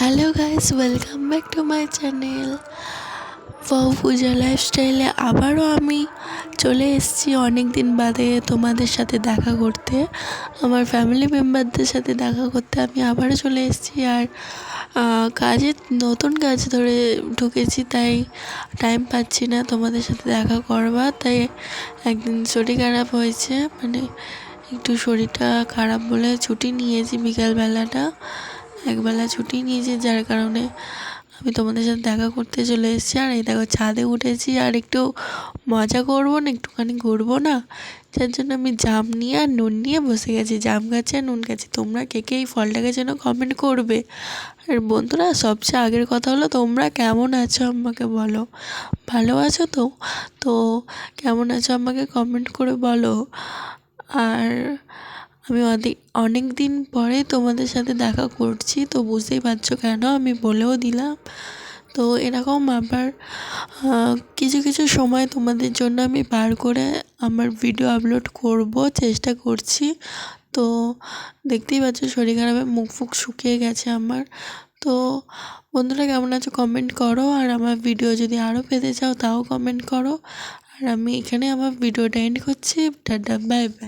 Hello guys welcome back to my channel Puja লাইফস্টাইলে আবারও আমি চলে এসেছি অনেক দিন বাদে তোমাদের সাথে দেখা করতে। আমার ফ্যামিলি মেম্বারদের সাথে দেখা করতে আমি আবারও চলে এসেছি আর কাজে নতুন কাজ ধরে ঢুকেছি তাই টাইম পাচ্ছি না তোমাদের সাথে দেখা করবার। তাই একদিন শরীর খারাপ হয়েছে মানে একটু শরীরটা খারাপ বলে ছুটি নিয়েছি বিকালবেলাটা। একবেলা ছুটি নিয়েছি, যার কারণে আমি তোমাদের সাথে দেখা করতে চলে এসেছি। আর এই দেখো, ছাদে উঠেছি আর একটু মজা করব না, একটুখানি ঘুরবো না, যার জন্য আমি জাম নিয়ে আর নুন নিয়ে বসে গেছি। জাম গাছে আর নুন গাছে, তোমরা কে কে এই ফলটাকে যেন কমেন্ট করবে? আর বন্ধুরা, সবচেয়ে আগের কথা হলো, তোমরা কেমন আছো আমাকে বলো? ভালো আছো তো? তো কেমন আছো আমাকে কমেন্ট করে বলো। আর আমি অনেক অনেক দিন পরে তোমাদের সাথে দেখা করছি, তো বুঝতেই পারছ কেন আমি বলেও দিলাম। তো এরকম আবার কিছু কিছু সময় তোমাদের জন্য আমি বার করে আমার ভিডিও আপলোড করব, চেষ্টা করছি। তো দেখতেই পাচ্ছ শরীর খারাপে, মুখ ফুক শুকিয়ে গেছে আমার। তো বন্ধুরা কেমন আছো কমেন্ট করো, আর আমার ভিডিও যদি আরও পেতে চাও তাও কমেন্ট করো। আর আমি এখানে আমার ভিডিওটা এন্ড করছি। Tata bye bye